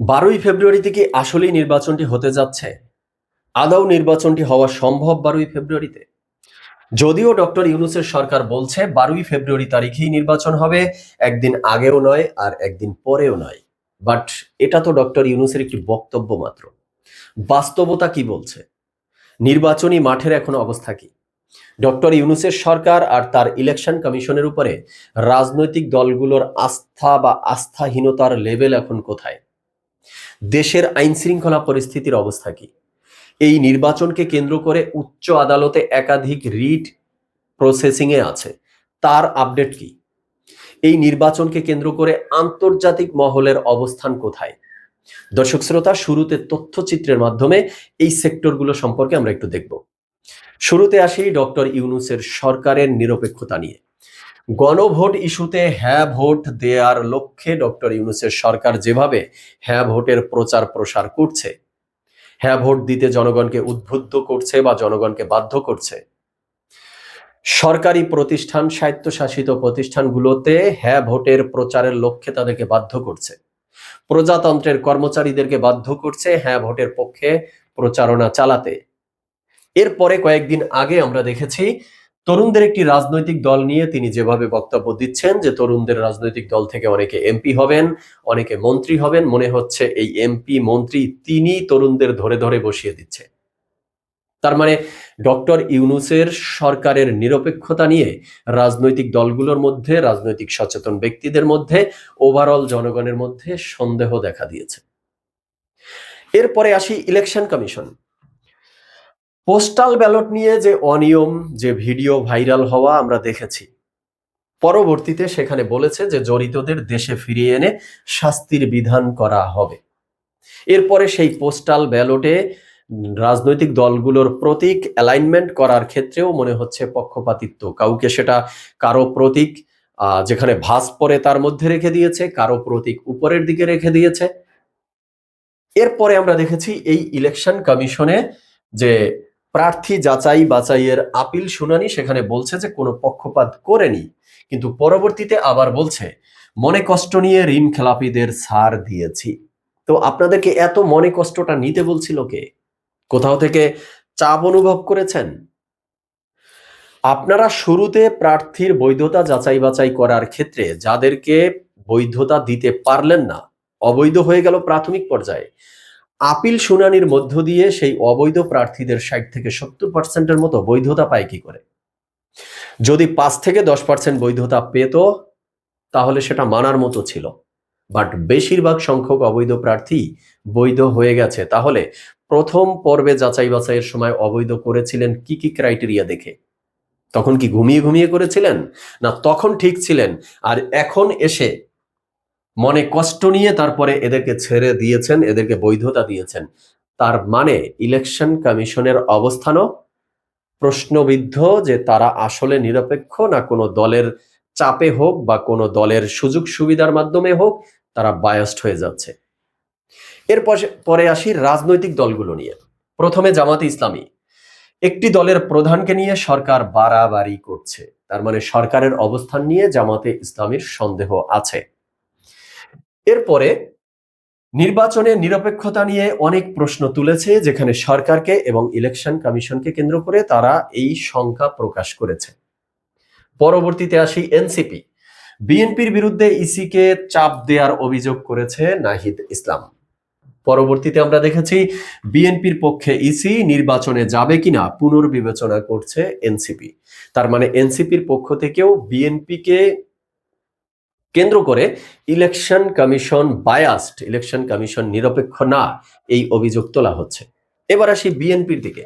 বারোই ফেব্রুয়ারি থেকে আসলেই নির্বাচনটি হতে যাচ্ছে। আদৌ নির্বাচনটি হওয়া সম্ভব বারোই ফেব্রুয়ারিতে? যদিও ডক্টর ইউনুসের সরকার বলছে, বারোই ফেব্রুয়ারি তারিখেই নির্বাচন হবে, একদিন আগেও নয় আর একদিন পরেও নয়। বাট এটা তো ডক্টর ইউনুসের একটি বক্তব্য মাত্র। বাস্তবতা কি বলছে? নির্বাচনী মাঠের এখন অবস্থা কি? ডক্টর ইউনুসের সরকার আর তার ইলেকশন কমিশনের উপরে রাজনৈতিক দলগুলোর আস্থা বা আস্থাহীনতার লেভেল এখন কোথায়? দেশের আইন শৃঙ্খলা পরিস্থিতির অবস্থা কি? এই নির্বাচনকে কেন্দ্র করে উচ্চ আদালতে একাধিক রিট প্রসেসিং এ আছে। তার আপডেট কি? এই নির্বাচনকে কেন্দ্র করে আন্তর্জাতিক মহলের অবস্থান কোথায়? দর্শক শ্রোতা, শুরুতে তথ্যচিত্রের মাধ্যমে এই সেক্টরগুলো সম্পর্কে আমরা একটু দেখব। শুরুতে আসি ডক্টর ইউনুসের সরকারের নিরপেক্ষতা নিয়ে। গণভোট ইস্যুতে হ্যাঁ ভোট দেওয়ার লক্ষ্যে ডক্টর ইউনুসের সরকার যেভাবে হ্যাঁ ভোটের প্রচার প্রসার করছে হ্যাঁ ভোট দিতে জনগণকে উদ্বুদ্ধ করছে বা জনগণকে বাধ্য করছে। সরকারি প্রতিষ্ঠান, স্বায়ত্তশাসিত প্রতিষ্ঠানগুলোতে হ্যাঁ ভোটের প্রচারের লক্ষ্যে তাদেরকে বাধ্য করছে। প্রজাতন্ত্রের কর্মচারীদেরকে বাধ্য করছে হ্যাঁ ভোটের পক্ষে প্রচারণা চালাতে। এরপরে কয়েকদিন আগে আমরা দেখেছি তরুণদের একটি রাজনৈতিক দল নিয়ে তিনি যেভাবে বক্তব্য দিচ্ছেন যে তরুণদের রাজনৈতিক দল থেকে অনেকে এমপি হবেন, অনেকে মন্ত্রী হবেন, মনে হচ্ছে এই এমপি, মন্ত্রী তিনি তরুণদের ধরে ধরে বসিয়ে দিচ্ছে। তার মানে ডক্টর ইউনুসের সরকারের নিরপেক্ষতা নিয়ে রাজনৈতিক দলগুলোর মধ্যে, রাজনৈতিক সচেতন ব্যক্তিদের মধ্যে ওভারঅল জনগণের মধ্যে সন্দেহ দেখা দিয়েছে। এরপরে আসি ইলেকশন কমিশন পোস্টাল ব্যালট নিয়ে যে অনিয়ম, যে ভিডিও ভাইরাল হওয়া আমরা দেখেছি। পরবর্তীতে সেখানে বলেছে যে জড়িতদের দেশে ফিরিয়ে এনে শাস্তির বিধান করা হবে। এরপরে সেই পোস্টাল ব্যালটে রাজনৈতিক দলগুলোর প্রতীক অ্যালাইনমেন্ট করার ক্ষেত্রেও মনে হচ্ছে পক্ষপাতিত্ব। কাউকে সেটা কারও প্রতীক যেখানে ভাস পরে তার মধ্যে রেখে দিয়েছে, কারও প্রতীক উপরের দিকে রেখে দিয়েছে। এরপরে আমরা দেখেছি এই ইলেকশন কমিশনে যে প্রার্থী যাচাই বাছাইয়ের আপিল শুনানি সেখানে বলছে যে কোনো পক্ষপাত করেনি, কিন্তু পরবর্তীতে আবার বলছে, মনে কষ্ট নিয়ে ঋণ খেলাপিদের ছাড় দিয়েছি। তো আপনাদেরকে এত মনে কষ্টটা নিতে বলছিল কে? কোথাও থেকে চাপ অনুভব করেছেন? আপনারা শুরুতে প্রার্থীর বৈধতা যাচাই বাছাই করার ক্ষেত্রে যাদেরকে বৈধতা দিতে পারলেন না, অবৈধ হয়ে গেল প্রাথমিক পর্যায়ে আপিল শুনানির মধ্য দিয়ে সেই অবৈধ প্রার্থীদের ষাট থেকে সত্তর পার্সেন্টের মতো বৈধতা পায় কি করে? যদি পাঁচ থেকে দশ পার্সেন্ট বৈধতা পেত, তাহলে সেটা মানার মতো ছিল। বাট বেশিরভাগ সংখ্যক অবৈধ প্রার্থী বৈধ হয়ে গেছে। তাহলে প্রথম পর্বে যাচাই বাছাইয়ের সময় অবৈধ করেছিলেন কি কি ক্রাইটেরিয়া দেখে? তখন কি ঘুমিয়ে ঘুমিয়ে করেছিলেন? না তখন ঠিক ছিলেন? আর এখন এসে মনে কষ্ট নিয়ে তারপরে এদেরকে ছেড়ে দিয়েছেন, এদেরকে বৈধতা দিয়েছেন। তার মানে ইলেকশন কমিশনের অবস্থানও প্রশ্নবিদ্ধ যে তারা আসলে নিরপেক্ষ না কোনো দলের চাপে হোক বা কোনো দলের সুযোগ সুবিধার মাধ্যমে হোক, তারা বায়াস্ট হয়ে যাচ্ছে। এরপর পরে আসি রাজনৈতিক দলগুলো নিয়ে। প্রথমে জামাতে ইসলামী। একটি দলের প্রধানকে নিয়ে সরকার বাড়াবাড়ি করছে। তার মানে সরকারের অবস্থান নিয়ে জামাতে ইসলামীর সন্দেহ আছে। এরপরে নির্বাচনে নিরপেক্ষতা নিয়ে অনেক প্রশ্ন তুলেছে, যেখানে সরকারকে এবং ইলেকশন কমিশনকে কেন্দ্র করে তারা এই সংখ্যা প্রকাশ করেছে। পরবর্তীতে আসি এনসিপি। বিএনপির বিরুদ্ধে ইসিকে চাপ দেওয়ার অভিযোগ করেছে নাহিদ ইসলাম। পরবর্তীতে আমরা দেখেছি, বিএনপির পক্ষে ইসি নির্বাচনে যাবে কিনা পুনর্বিবেচনা করছে এনসিপি। তার মানে এনসিপির পক্ষ থেকেও বিএনপিকে কেন্দ্র করে election commission biased election commission নিরপেক্ষ না, এই অভিযোগ তোলা হচ্ছে। এবার আসি বিএনপির দিকে।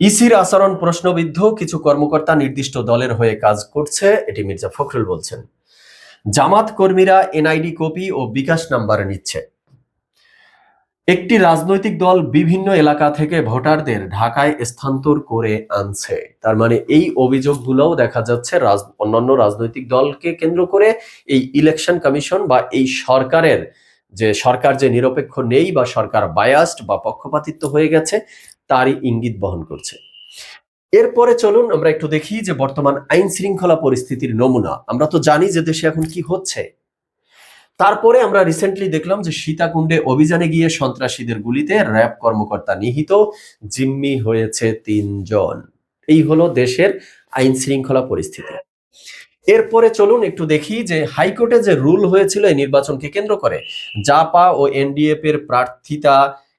ইসির আচরণ প্রশ্নবিদ্ধ, কিছু কর্মকর্তা নির্দিষ্ট দলের হয়ে কাজ করছে, এটি মির্জা ফখরুল বলছেন। জামাত কর্মীরা এনআইডি কপি ও বিকাশ নাম্বার নিচ্ছে। একটি রাজনৈতিক দল বিভিন্ন এলাকা থেকে ভোটারদের ঢাকায় স্থানান্তর করে আনছে। তার মানে এই অভিযোগগুলোও দেখা যাচ্ছে অন্যান্য রাজনৈতিক দলকে কেন্দ্র করে এই ইলেকশন কমিশন বা এই সরকারের যে সরকার যে নিরপেক্ষ নেই বা সরকার বায়াস্ট বা পক্ষপাতিত্ব হয়ে গেছে, তারই ইঙ্গিত বহন করছে। এরপরে চলুন আমরা একটু দেখি যে বর্তমান আইন শৃঙ্খলা পরিস্থিতির নমুনা। আমরা তো জানি যে দেশে এখন কি হচ্ছে। তারপরে আমরা রিসেন্টলি দেখলাম যে সীতাকুণ্ডে অভিযানে গিয়ে সন্ত্রাসীদের গুলিতে র্যাব কর্মকর্তা নিহিত, জিম্মি হয়েছে তিনজন। এই হলো দেশের আইন শৃঙ্খলা পরিস্থিতি। এরপরে চলুন একটু দেখি যে হাইকোর্টে যে রুল হয়েছিল এই নির্বাচনকে কেন্দ্র করে, জাপা ও এনডিএফ এর প্রার্থিতা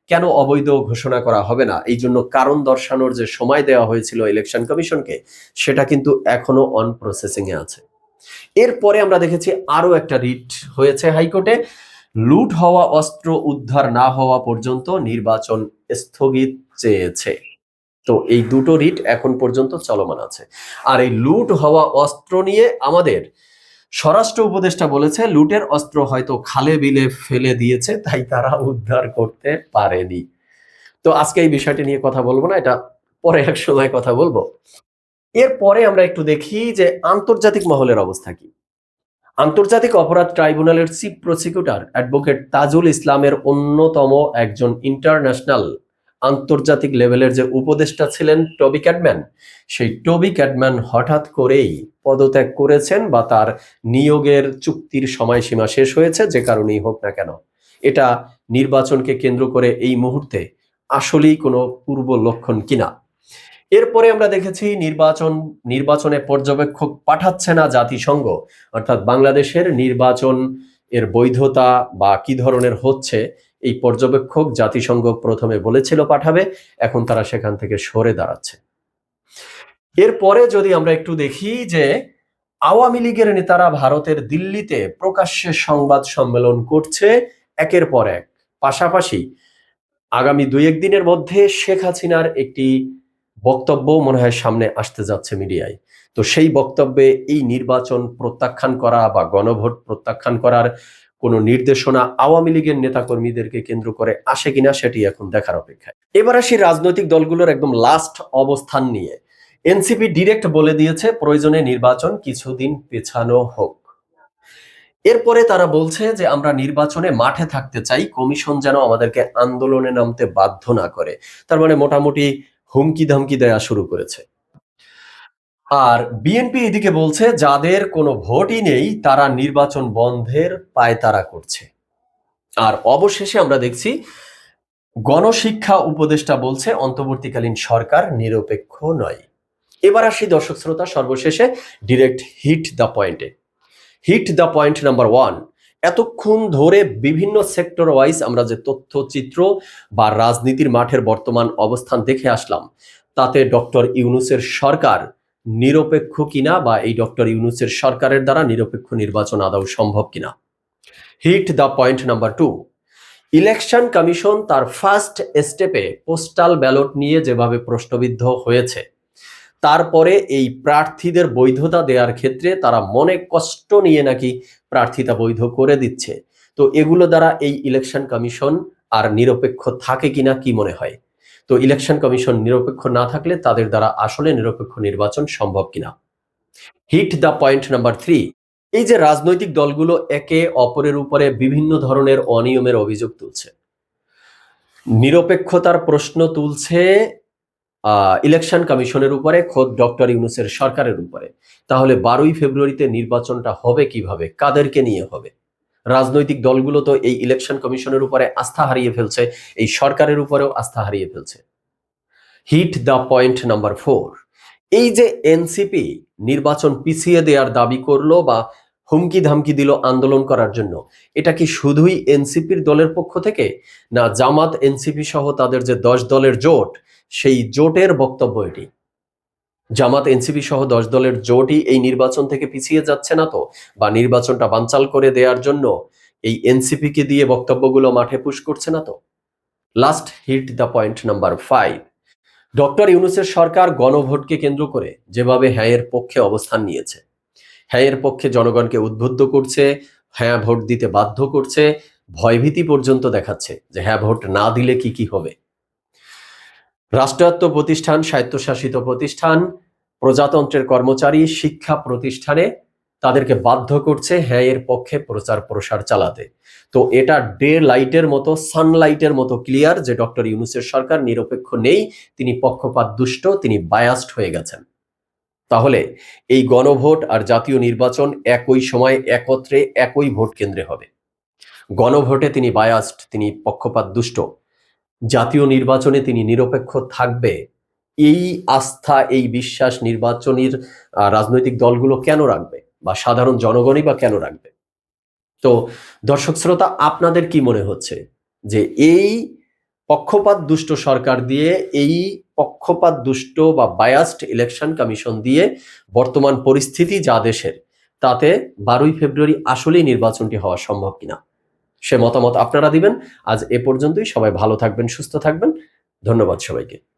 কেন অবৈধ ঘোষণা করা হবে না? এই জন্য কারণ দর্শানোর যে সময় দেওয়া হয়েছিল ইলেকশন কমিশনকে সেটা কিন্তু এখনও অন প্রসেসিং এ আছে। এরপরে আমরা দেখেছি আরও একটা রিট হয়েছে হাইকোর্টে। লুট হওয়া, অস্ত্র উদ্ধার না হওয়া পর্যন্ত নির্বাচন স্থগিত চেয়েছে। তো এই দুটো রিট এখন পর্যন্ত চলমান আছে। আর এই লুট হওয়া অস্ত্র নিয়ে আমাদের স্বরাষ্ট্র উপদেষ্টা বলেছে, লুটের অস্ত্র হয়তো খালে বিলে ফেলে দিয়েছে, তাই তারা উদ্ধার করতে পারেনি। তো আজকে এই বিষয়টি নিয়ে কথা বলব না, এটা পরে এক সময় কথা বলব। এরপরে আমরা একটু দেখি যে আন্তর্জাতিক মহলের অবস্থা কি। আন্তর্জাতিক অপরাধ ট্রাইব্যুনালের চিফ প্রসিকিউটর অ্যাডভোকেট তাজুল ইসলামের অন্যতম একজন ইন্টারন্যাশনাল আন্তর্জাতিক লেভেলের যে উপদেষ্টা ছিলেন টবি ক্যাডম্যান সেই টবি ক্যাডম্যান হঠাৎ করেই পদত্যাগ করেছেন বা তার নিয়োগের চুক্তির সময়সীমা শেষ হয়েছে, যে কারণেই হোক না কেন। এটা নির্বাচনকে কেন্দ্র করে এই মুহূর্তে আসলেই কোনো পূর্ব লক্ষণ কিনা। এরপরে আমরা দেখেছি নির্বাচন, নির্বাচনে পর্যবেক্ষক পাঠাচ্ছে না জাতিসংঘ। অর্থাৎ বাংলাদেশের নির্বাচন এর বৈধতা বা কি ধরনের হচ্ছে, এই পর্যবেক্ষক জাতিসংঘ প্রথমে বলেছিল পাঠাবে, এখন তারা সেখান থেকে সরে দাঁড়াচ্ছে। এরপরে যদি আমরা একটু দেখি যে আওয়ামী লীগের নেতারা ভারতের দিল্লিতে প্রকাশ্যে সংবাদ সম্মেলন করছে একের পর এক। পাশাপাশি আগামী দুই একদিনের মধ্যে শেখ হাসিনার একটি বক্তব্য মনে হয় সামনে আসতে যাচ্ছে মিডিয়ায়। তো সেই বক্তব্যে এই নির্বাচন প্রত্যাখ্যান করা বা গণভোট প্রত্যাখ্যান করার কোনো নির্দেশনা আওয়ামী লীগের নেতাকর্মীদেরকে কেন্দ্র করে আসে কিনা সেটি এখন দেখার অপেক্ষায়। এবার আসি রাজনৈতিক দলগুলোর একদম লাস্ট অবস্থান নিয়ে। এনসিপি ডিরেক্ট বলে দিয়েছে, প্রয়োজনে নির্বাচন কিছুদিন পেছানো হোক। এরপরে তারা বলছে যে, আমরা নির্বাচনে মাঠে থাকতে চাই, কমিশন যেন আমাদেরকে আন্দোলনে নামতে বাধ্য না করে। তার মানে মোটামুটি হুমকি ধামকি দেয়া শুরু করেছে। আর বিএনপি এদিকে বলছে, যাদের কোনো ভোটই নেই, তারা নির্বাচন বন্ধের পায়তারা করছে। আর অবশেষে আমরা দেখছি, গণশিক্ষা উপদেষ্টা বলছে, অন্তর্বর্তীকালীন সরকার নিরপেক্ষ নয়। এবার আসি দর্শক শ্রোতা, সর্বশেষে ডিরেক্ট হিট দ্য পয়েন্টে hit the point number one এতক্ষণ ধরে বিভিন্ন সেক্টর ওয়াইজ আমরা যে তথ্যচিত্র বা রাজনীতির মাঠের বর্তমান অবস্থান দেখে আসলাম, তাতে ডক্টর ইউনুসের সরকার নিরপেক্ষ কিনা বা এই ডক্টর ইউনুসের সরকারের দ্বারা নিরপেক্ষ নির্বাচন আদৌ সম্ভব কিনা? Hit the point number two election commission তার ফার্স্ট স্টেপে পোস্টাল ব্যালট নিয়ে যেভাবে প্রশ্নবিদ্ধ হয়েছে তারপরে এই প্রার্থীদের বৈধতা দেওয়ার ক্ষেত্রে তারা মনে কষ্ট নিয়ে নাকি প্রার্থিতা বৈধ করে দিচ্ছে। তো এগুলো দ্বারা এই ইলেকশন কমিশন আর নিরপেক্ষ থাকে কিনা কি মনে হয়? তো ইলেকশন কমিশন নিরপেক্ষ না থাকলে তাদের দ্বারা আসলে নিরপেক্ষ নির্বাচন সম্ভব কিনা? Hit the point number three এই যে রাজনৈতিক দলগুলো একে অপরের উপরে বিভিন্ন ধরনের অনিয়মের অভিযোগ তুলছে। নিরপেক্ষতার প্রশ্ন তুলছে ইলেকশন কমিশনের উপরে, খোদ ডক্টর ইউনুসের সরকারের উপরে। তাহলে বারোই ফেব্রুয়ারিতে নির্বাচনটা হবে কীভাবে? কাদেরকে নিয়ে হবে? রাজনৈতিক দলগুলো তো এই ইলেকশন কমিশনের উপরে আস্থা হারিয়ে ফেলছে, এই সরকারের উপরেও আস্থা হারিয়ে ফেলছে। Hit the point number four এই যে এনসিপি নির্বাচন পিছিয়ে দেওয়ার দাবি করল বা হুমকি ধামকি দিল আন্দোলন করার জন্য। এটা কি শুধুই এনসিপির দলের পক্ষ থেকে? না, জামাত, এনসিপি সহ তাদের যে দশ দলের জোট, সেই জোটের বক্তব্য এটি। জামাত, এনসিপি সহ দশ দলের জোটই এই নির্বাচন থেকে পিছিয়ে যাচ্ছে না তো? বা নির্বাচনটা বানচাল করে দেওয়ার জন্য এই এনসিপি কে দিয়ে বক্তব্যগুলো মাঠে পুশ করছে না তো? Last hit the point number five doctor ইউনুসের সরকার গণভোটকে কেন্দ্র করে যেভাবে হ্যাঁয়ের পক্ষে অবস্থান নিয়েছে। হ্যাঁয়ের পক্ষে জনগণকে উদ্বুদ্ধ করছে হ্যাঁ ভোট দিতে বাধ্য করছে, ভয়ভীতি পর্যন্ত দেখাচ্ছে যে হ্যাঁ ভোট না দিলে কি কি হবে। রাষ্ট্রায়ত্ত প্রতিষ্ঠান, স্বায়ত্তশাসিত প্রতিষ্ঠান, প্রজাতন্ত্রের কর্মচারী, শিক্ষা প্রতিষ্ঠানে তাদেরকে বাধ্য করছে হ্যাঁ এর পক্ষে প্রচার প্রসার চালাতে। তো এটা ডে লাইটের মতো, সানলাইটের মতো ক্লিয়ার যে ডক্টর ইউনুসের সরকার নিরপেক্ষ নেই, তিনি পক্ষপাত দুষ্ট তিনি বায়াস্ট হয়ে গেছেন। তাহলে এই গণভোট আর জাতীয় নির্বাচন একই সময় একত্রে একই ভোট কেন্দ্রে হবে। গণভোটে তিনি বায়াস্ট তিনি পক্ষপাত দুষ্ট জাতীয় নির্বাচনে তিনি নিরপেক্ষ থাকবে। এই আস্থা, এই বিশ্বাস নির্বাচনের রাজনৈতিক দলগুলো কেন রাখবে? বা সাধারণ জনগণই বা কেন রাখবে? তো দর্শক শ্রোতা, আপনাদের কি মনে হচ্ছে? যে এই পক্ষপাত দুষ্ট সরকার দিয়ে এই পক্ষপাত, দুষ্ট বা বায়াস্ট ইলেকশন কমিশন দিয়ে বর্তমান পরিস্থিতি যা দেশের, তাতে বারোই ফেব্রুয়ারি আসলেই নির্বাচনটি হওয়া সম্ভব কিনা? সে মতামত আপনারা দিবেন। আজ এ পর্যন্তই। সবাই ভালো থাকবেন, সুস্থ থাকবেন। ধন্যবাদ সবাইকে।